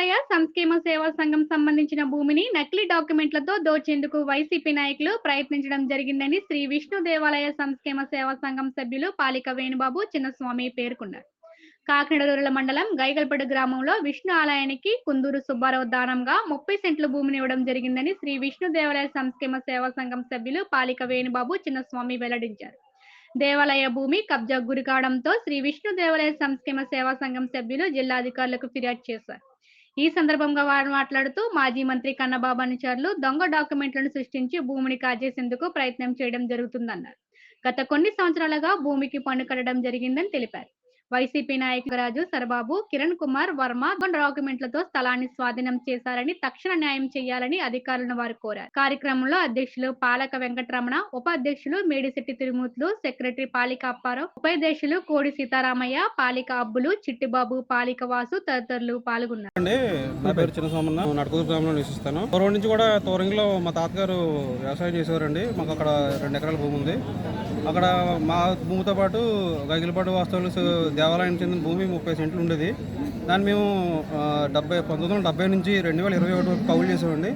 దేవాలయ సంక్షేమ సేవా సంఘం సంబంధించిన భూమిని నకిలీ డాక్యుమెంట్లతో దోచేందుకు వైసీపీ నాయకులు ప్రయత్నించడం జరిగిందని శ్రీ విష్ణు దేవాలయ సంక్షేమ సేవా సంఘం సభ్యులు పాలిక వేణుబాబు చిన్నస్వామి పేర్కొన్నారు. కాకినాడ మండలం గైగల్పడు గ్రామంలో విష్ణు ఆలయానికి కుందూరు సుబ్బారావు దానంగా ముప్పై సెంట్ల భూమిని ఇవ్వడం జరిగిందని శ్రీ విష్ణు దేవాలయ సంక్షేమ సేవా సంఘం సభ్యులు పాలిక వేణుబాబు చిన్నస్వామి వెల్లడించారు. దేవాలయ భూమి కబ్జా గురి కావడంతో శ్రీ విష్ణు దేవాలయ సంక్షేమ సేవా సంఘం సభ్యులు జిల్లాధికారులకు ఫిర్యాదు చేశారు. ఈ సందర్భంగా వారు మాట్లాడుతూ మాజీ మంత్రి కన్నబాబు అనుచరులు దొంగ డాక్యుమెంట్లను సృష్టించి భూమిని కాజేసేందుకు ప్రయత్నం చేయడం జరుగుతుందన్నారు. గత కొన్ని సంవత్సరాలుగా భూమికి పన్ను కట్టడం జరిగిందని తెలిపారు. వైసీపీ నాయకులు రాజు సరబాబు కిరణ్ కుమార్ వర్మ డాక్యుమెంట్లతో స్థలాన్ని స్వాధీనం చేశారని తక్షణ న్యాయం చేయాలని అధికారులను వారు కోరారు. కార్యక్రమంలో అధ్యక్షులు పాలక వెంకటరమణ ఉపాధ్యక్షులు మేడిశెట్టి తిరుమూర్తులు సెక్రటరీ పాలిక అప్పారావు ఉపాధ్యక్షులు కోడి సీతారామయ్య పాలిక అబ్బులు చిట్టిబాబు పాలిక వాసు తదితరులు పాల్గొన్నారు. అండి నా పేరు చిన్న సోమన్న నడుకూరు గ్రామంలో నివసిస్తాను. పూర్వం నుంచి కూడా తోరంగిలో మా తాతగారు వ్యవసాయం చేసేవారండి. మాకు అక్కడ రెండు ఎకరాల భూమి ఉంది. అక్కడ మా భూమితో పాటు గగిలిపాటు వాస్తవులు దేవాలయం చెందిన భూమి ముప్పై సెంట్లు ఉండేది. దాన్ని మేము డెబ్బై పంతొమ్మిది వందల డెబ్బై నుంచి రెండు వేల ఇరవై ఒకటి వరకు కౌలు చేసామండి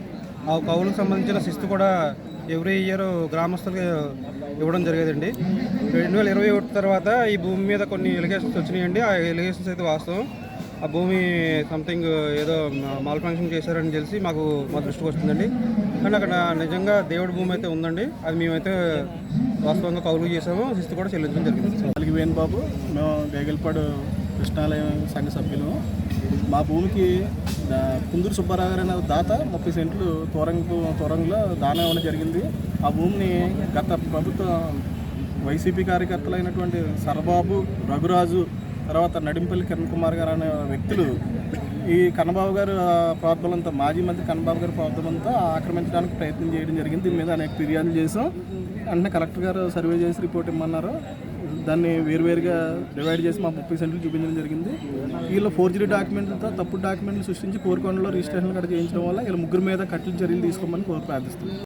ఆ కౌలుకు సంబంధించిన శిస్తు కూడా ఎవ్రీ ఇయర్ గ్రామస్తులకి ఇవ్వడం జరిగేదండి. రెండు వేల ఇరవై ఒకటి తర్వాత ఈ భూమి మీద కొన్ని ఎలిగేషన్స్ వచ్చినాయండి. ఆ ఎలిగేషన్స్ అయితే వాస్తవం. ఆ భూమి సంథింగ్ ఏదో మాల్ ఫంక్షన్ చేశారని తెలిసి మాకు మా దృష్టికి వస్తుందండి కానీ అక్కడ నిజంగా దేవుడి భూమి అయితే ఉందండి. అది మేమైతే వాస్తవంగా కౌలు చేసాము శిస్తు కూడా చెల్లించడం జరిగింది. అలిగి వేణుబాబు మేము గైగల్పాడు కృష్ణాలయం సంఘ సభ్యులు. మా భూమికి కుందూరు సుబ్బారావు గారు అనే దాత ముప్పై సెంట్లు తోరంగు తోరంగులో దానం ఇవ్వడం జరిగింది. ఆ భూమిని గత ప్రభుత్వం వైసీపీ కార్యకర్తలైనటువంటి సరబాబు రఘురాజు తర్వాత నడింపల్లి కిరణ్ కుమార్ గారు అనే వ్యక్తులు ఈ కన్నబాబు గారు ప్రాబ్లంతో మాజీ మంత్రి కన్నబాబు గారి ప్రాబ్లంతో ఆక్రమించడానికి ప్రయత్నం చేయడం జరిగింది. దీని మీద అనేక ఫిర్యాదులు చేసాం వెంటనే కలెక్టర్ గారు సర్వే చేసి రిపోర్ట్ ఇమ్మన్నారు. దాన్ని వేరువేరుగా డివైడ్ చేసి మా ముప్పై సెంట్లు చూపించడం జరిగింది. వీళ్ళు ఫోర్జరీ డాక్యుమెంట్లతో తప్పుడు డాక్యుమెంట్లు సృష్టించి కోరుకొండలో రిజిస్ట్రేషన్ కూడా చేయించడం వల్ల వీళ్ళ ముగ్గురు మీద కఠిన చర్యలు తీసుకోమని కోరు ప్రార్థిస్తున్నాం.